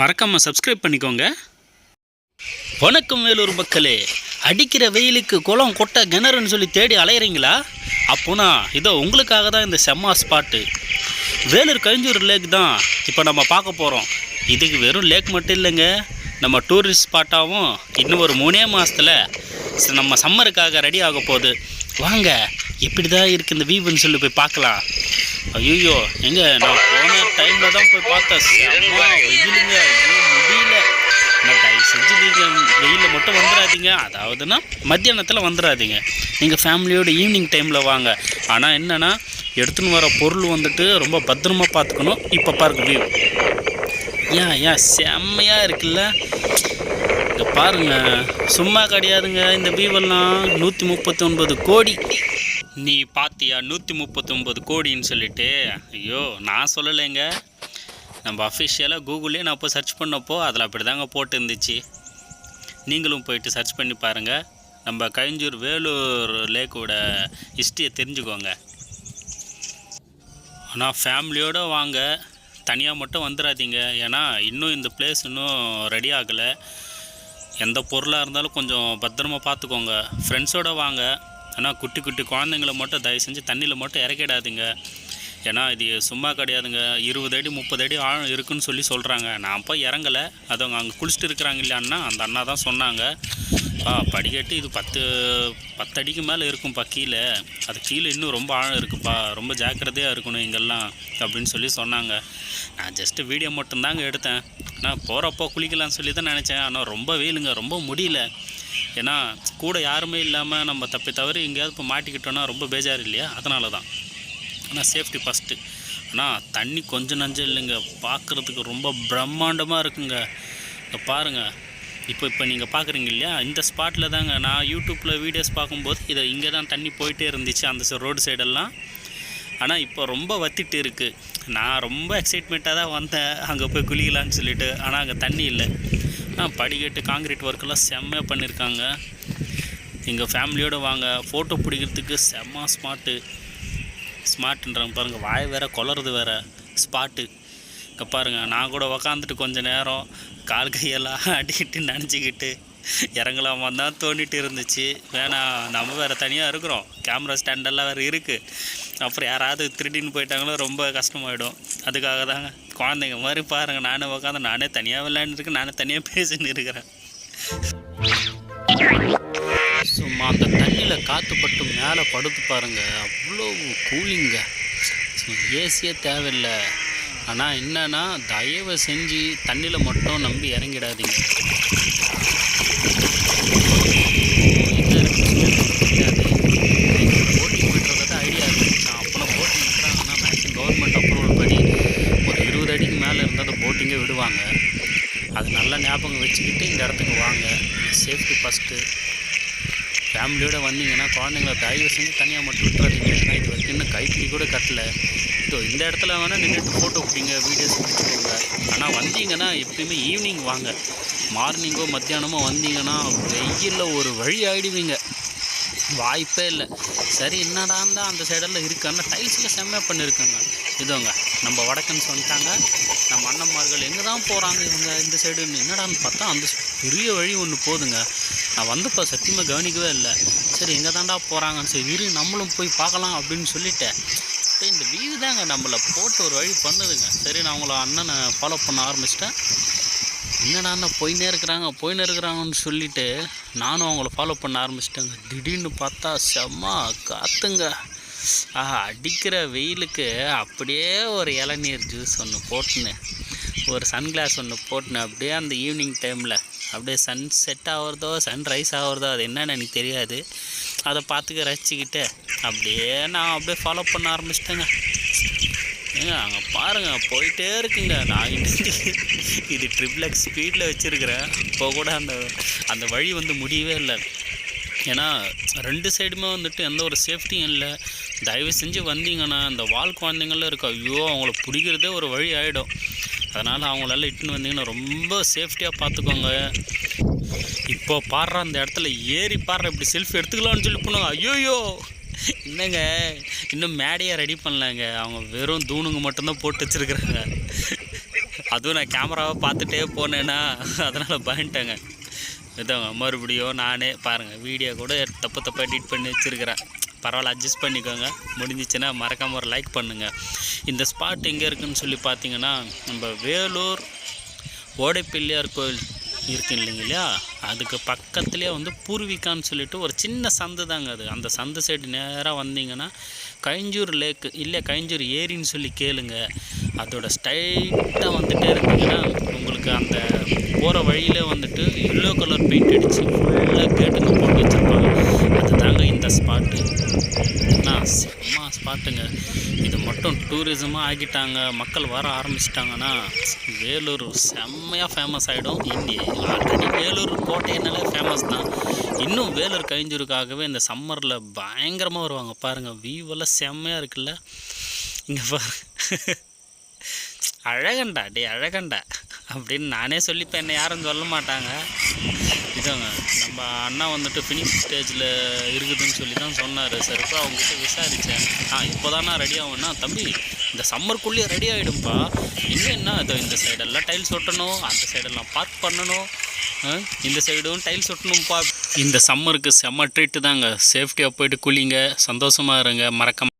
மறக்காமல் சப்ஸ்கிரைப் பண்ணிக்கோங்க. வணக்கம் வேலூர் மக்களே. அடிக்கிற வெயிலுக்கு குளம் கொட்டை கிணறுன்னு சொல்லி தேடி அலையிறீங்களா? அப்போனா இதோ உங்களுக்காக தான் இந்த செம்ம ஸ்பாட்டு வேலூர் கழிஞ்சூர் லேக் தான் இப்போ நம்ம பார்க்க போகிறோம் இதுக்கு வெறும் லேக் மட்டும் இல்லைங்க. நம்ம டூரிஸ்ட் ஸ்பாட்டாகவும் இன்னும் ஒரு மூணே மாதத்தில் நம்ம சம்மருக்காக ரெடி ஆக போகுது. வாங்க இப்படி தான் இருக்குது இந்த வியூன்னு சொல்லி போய் பார்க்கலாம். ஐயோ எங்க நான் போன டைமில் தான் போய் பார்த்தேன். செம்ம வெயிலுங்க முடியல. நான் தயவு செஞ்சு நீங்கள் வெயிலில் மட்டும் வந்துடாதீங்க அதாவதுன்னா மத்தியானத்தில் வந்துடாதீங்க நீங்கள் ஃபேமிலியோட ஈவினிங் டைமில் வாங்க. ஆனால் என்னென்னா எடுத்துன்னு வர பொருள் வந்துட்டு ரொம்ப பத்திரமா பார்த்துக்கணும். இப்போ பார்க்க வியூ ஏன் ஏன் செம்மையாக இருக்குல்ல. இங்கே பாருங்க சும்மா கிடையாதுங்க. இந்த வியூவெல்லாம் நூற்றி முப்பத்தி ஒன்பது கோடி. நீ பார்த்தியா நூற்றி முப்பத்தொம்பது கோடின்னு சொல்லிட்டு. ஐயோ நான் சொல்லலைங்க. நம்ம அஃபிஷியலாக கூகுளே நான் இப்போ சர்ச் பண்ணப்போ அதில் அப்படி தாங்க போட்டு இருந்துச்சு நீங்களும் போயிட்டு சர்ச் பண்ணி பாருங்கள் நம்ம கழிஞ்சூர் வேலூர் லேக்கோட ஹிஸ்ட்ரியை தெரிஞ்சுக்கோங்க. ஆனால் ஃபேமிலியோடு வாங்க. தனியாக மட்டும் வந்துடாதீங்க ஏன்னா இன்னும் இந்த பிளேஸ் இன்னும் ரெடி ஆகலை. எந்த பொருளாக இருந்தாலும் கொஞ்சம் பத்திரமா பார்த்துக்கோங்க ஃப்ரெண்ட்ஸோடு வாங்க. ஆனால் குட்டி குட்டி குழந்தைங்கள மட்டும் தயவு செஞ்சு தண்ணியில் மட்டும் இறக்கிடாதீங்க. ஏன்னா இது சும்மா கிடையாதுங்க. இருபது அடி முப்பது அடி ஆழம் இருக்குன்னு சொல்லி சொல்கிறாங்க நான் போய் இறங்கலை. அது அவங்க அங்கே குளிச்சுட்டு இருக்கிறாங்க இல்லையான்னா அந்த அண்ணா தான் சொன்னாங்க. பா படிக்கட்டு இது பத்து பத்து அடிக்கு மேலே இருக்கும்ப்பா கீழே. அது கீழே இன்னும் ரொம்ப ஆழம் இருக்குப்பா. ரொம்ப ஜாக்கிரதையாக இருக்கணும் இங்கெல்லாம் அப்படின்னு சொல்லி சொன்னாங்க. நான் ஜஸ்ட்டு வீடியோ மட்டும்தாங்க எடுத்தேன். நான் போகிறப்போ குளிக்கலாம்னு சொல்லி தான் நினச்சேன். ஆனால் ரொம்ப வெயிலுங்க. ரொம்ப முடியல. ஏன்னா கூட யாருமே இல்லாமல் நம்ம தப்பி தவறு எங்கேயாவது இப்போ மாட்டிக்கிட்டோன்னா ரொம்ப பேஜார் இல்லையா? அதனால தான் ஆனால் சேஃப்டி ஃபஸ்ட்டு ஆனால் தண்ணி கொஞ்சம் நஞ்சம் இல்லைங்க. பார்க்குறதுக்கு ரொம்ப பிரம்மாண்டமாக இருக்குங்க. பாருங்கள் இப்போ இப்போ நீங்கள் பார்க்குறீங்க இல்லையா? இந்த ஸ்பாட்டில் தாங்க. நான் யூடியூப்பில் வீடியோஸ் பார்க்கும்போது இதை இங்கே தான் தண்ணி போயிட்டே இருந்துச்சு. அந்த ரோடு சைடெல்லாம் ஆனால் இப்போ ரொம்ப வத்திட்டு இருக்குது நான் ரொம்ப எக்ஸைட்மெண்ட்டாக தான் வந்தேன். அங்கே போய் குளிக்கலான்னு சொல்லிட்டு. ஆனால் அங்கே தண்ணி இல்லை. ஆ படிக்கட்டு காங்கிரீட் ஒர்க்கெல்லாம் செம்மையாக பண்ணியிருக்காங்க எங்கள் ஃபேமிலியோடு வாங்க. ஃபோட்டோ பிடிக்கிறதுக்கு செம்ம ஸ்மார்ட்டு ஸ்மார்ட்ன்றாங்க பாருங்கள் வாய் வேற கொளறது வேற. ஸ்பாட்டு இங்கே பாருங்கள் நான் கூட உக்காந்துட்டு கொஞ்சம் நேரம் கால் கையெல்லாம் அடிக்கிட்டு நினச்சிக்கிட்டு இறங்கலாமா தான் தோண்டிட்டு இருந்துச்சு. வேணாம் நம்ம வேறு தனியாக இருக்கிறோம். கேமரா ஸ்டாண்டெல்லாம் வேறு இருக்குது அப்புறம் யாராவது திருடின்னு போயிட்டாங்களோ ரொம்ப கஷ்டமாயிடும். அதுக்காக தாங்க. குழந்தைங்க மாதிரி பாருங்கள் நானே உட்காந்து நானே தனியாக விளையாண்டுருக்கேன் நானே தனியாக பேசின்னு இருக்கிறேன். அந்த தண்ணியில் காற்றுப்பட்டு மேலே படுத்து பாருங்கள் அவ்வளோ கூலிங்க. ஏசியே தேவையில்லை. ஆனால் என்னன்னா தயவு செஞ்சு தண்ணியில் மட்டும் நம்பி இறங்கிடாதீங்க. தெரியாது. போட்டிங் விடுறத ஐடியா அப்போலாம் போட்டிங் மேக்ஸிமம் கவர்மெண்ட் ஒரு இருபது அடிக்கு மேலே இருந்தால் போட்டிங்கே விடுவாங்க. அது நல்லா ஞாபகம் வச்சுக்கிட்டு இந்த இடத்துக்கு வாங்க. சேஃப்டி ஃபஸ்ட்டு ஃபேமிலியோடு வந்தீங்கன்னா குழந்தைங்கள தயவு செஞ்சு தனியாக மட்டும் விட்டுறாதீங்க. ஏன்னா இது வரைக்கும் இன்னும் கைப்பிடி கூட கட்டல. ஸோ இந்த இடத்துல வேணால் நின்றுட்டு ஃபோட்டோ பிடிங்க வீடியோஸ் பிடிச்சிக்கோங்க ஆனால் வந்தீங்கன்னா எப்பயுமே ஈவினிங் வாங்க. மார்னிங்கோ மத்தியானமோ வந்தீங்கன்னா வெயிலில் ஒரு வழி ஆகிடுவீங்க வாய்ப்பே இல்லை. சரி என்னடா தான் அந்த சைடெல்லாம் இருக்குது டைல்ஸில் செம்மையாக பண்ணியிருக்காங்க இதுவங்க நம்ம வடக்கன்ஸ் வந்துட்டாங்க தான் போகிறாங்க இவங்க இந்த சைடுன்னு என்னடான்னு பார்த்தா அந்த பெரிய வழி ஒன்று போதுங்க. நான் வந்தப்போ சத்தியமாக கவனிக்கவே இல்லை. சரி எங்கே தாண்டா போகிறாங்கன்னு சரி இரு நம்மளும் போய் பார்க்கலாம் அப்படின்னு சொல்லிட்டேன். அப்படியே இந்த வீடு தாங்க நம்மளை போட்டு ஒரு வழி பண்ணுதுங்க. சரி நான் அவங்கள அண்ணனை ஃபாலோ பண்ண ஆரம்பிச்சிட்டேன். என்னடா போயின்னே இருக்கிறாங்க போயினே இருக்கிறாங்கன்னு சொல்லிவிட்டு நானும் அவங்கள ஃபாலோ பண்ண ஆரம்பிச்சிட்டேங்க. திடீர்னு பார்த்தா செம்ம காத்துங்க. ஆஹா அடிக்கிற வெயிலுக்கு அப்படியே ஒரு இளநீர் ஜூஸ் ஒன்று போட்டுன்னு. ஒரு சன்கிளாஸ் ஒன்று போட்டுனேன் அப்படியே அந்த ஈவினிங் டைமில் அப்படியே சன் செட் ஆகிறதோ சன்ரைஸ் ஆகிறதோ அது என்னன்னு எனக்கு தெரியாது. அதை பார்த்துக்க ரசிச்சுக்கிட்டு அப்படியே நான் அப்படியே ஃபாலோ பண்ண ஆரம்பிச்சிட்டேங்க. ஏங்க அங்கே பாருங்கள் போயிட்டே இருக்குங்க. நான் இது இது ட்ரிப்ளெக்ஸ் ஸ்பீடில் வச்சுருக்கிறேன். இப்போ கூட அந்த அந்த வழி வந்து முடியவே இல்லை. ஏன்னா ரெண்டு சைடுமே வந்துட்டு எந்த ஒரு சேஃப்டியும் இல்லை. தயவு செஞ்சு வந்தீங்கன்னா இந்த வால் குழந்தைங்கள்லாம் இருக்கு ஐயோ அவங்கள பிடிக்கிறதே ஒரு வழி ஆகிடும் அதனால் அவங்களெல்லாம் இட்டுன்னு வந்தீங்கன்னா ரொம்ப சேஃப்டியாக பார்த்துக்கோங்க இப்போ பாடுற அந்த இடத்துல ஏறி பாடுற இப்படி செல்ஃபி எடுத்துக்கலாம்னு சொல்லி போனாங்க. ஐயோயோ! என்னங்க? இன்னும் மேடையாக ரெடி பண்ணலங்க. அவங்க வெறும் தூணுங்க மட்டும்தான் போட்டு வச்சுருக்குறாங்க. அதுவும் நான் கேமராவை பார்த்துட்டே போனேன்னா அதனால் பயன்ட்டேங்க இதாங்க மறுபடியும் நானே பாருங்கள் வீடியோ கூட தப்பு தப்பாக எடிட் பண்ணி வச்சுருக்கிறேன். பரவாயில்ல அட்ஜஸ்ட் பண்ணிக்கோங்க. முடிஞ்சிச்சுன்னா மறக்காமல் ஒரு லைக் பண்ணுங்கள் இந்த ஸ்பாட் எங்கே இருக்குதுன்னு சொல்லி பார்த்தீங்கன்னா நம்ம வேலூர் ஓடைப்பிள்ளையார் கோயில் இருக்கு இல்லைங்க இல்லையா? அதுக்கு பக்கத்துலேயே வந்து பூர்விகான்னு சொல்லிட்டு ஒரு சின்ன சந்து தாங்க அது. அந்த சந்து சைடு நேராக வந்தீங்கன்னா கைஞ்சூர் லேக்கு இல்லை கைஞ்சூர் ஏரின்னு சொல்லி கேளுங்க. அதோட ஸ்ட்ரைட்டாக வந்துட்டே இருந்தீங்கன்னா உங்களுக்கு அந்த போகிற வழியிலே வந்துட்டு எல்லோ கலர் பெயிண்ட் அடித்து ஃபுல்லாக கேட்டுங்க போட்டு வச்சுருப்பாங்க அதுதாங்க இந்த ஸ்பாட்டு என்ன காட்டுங்க. இது மட்டும் டூரிசமாக ஆக்கிட்டாங்க மக்கள் வர ஆரம்பிச்சிட்டாங்கன்னா வேலூர் செம்மையாக ஃபேமஸ் ஆகிடும் இன்னி ஆல்ரெடி வேலூர் கோட்டைனாலே ஃபேமஸ் தான். இன்னும் வேலூர் கழிஞ்சூருக்காகவே இந்த சம்மரில் பயங்கரமாக வருவாங்க. பாருங்கள் வியூவெல்லாம் செம்மையாக இருக்குல்ல. இங்கே பாரு. அழகண்டா டே அழகண்டா அப்படின்னு நானே சொல்லிப்பேன். என்னை யாரும் சொல்ல மாட்டாங்க. இதாங்க நம்ம அண்ணா வந்துட்டு ஃபினிஷ் ஸ்டேஜில் இருக்குதுன்னு சொல்லி தான் சொன்னார் சரிப்பா அவங்ககிட்ட விசாரித்தேன் ஆ இப்போ தானே ரெடி ஆகும்னா தம்பி இந்த சம்மருக்குள்ளேயே ரெடி ஆகிடும்ப்பா இன்னும் என்ன இதோ இந்த சைடெல்லாம் டைல்ஸ் ஒட்டணும் அந்த சைடெல்லாம் பார்க் பண்ணணும் இந்த சைடும் டைல்ஸ் ஒட்டணும்ப்பா இந்த சம்மருக்கு செம்ம ட்ரீட்டு தாங்க. சேஃப்டியாக போயிட்டு குளிங்க சந்தோஷமாக இருங்க மறக்க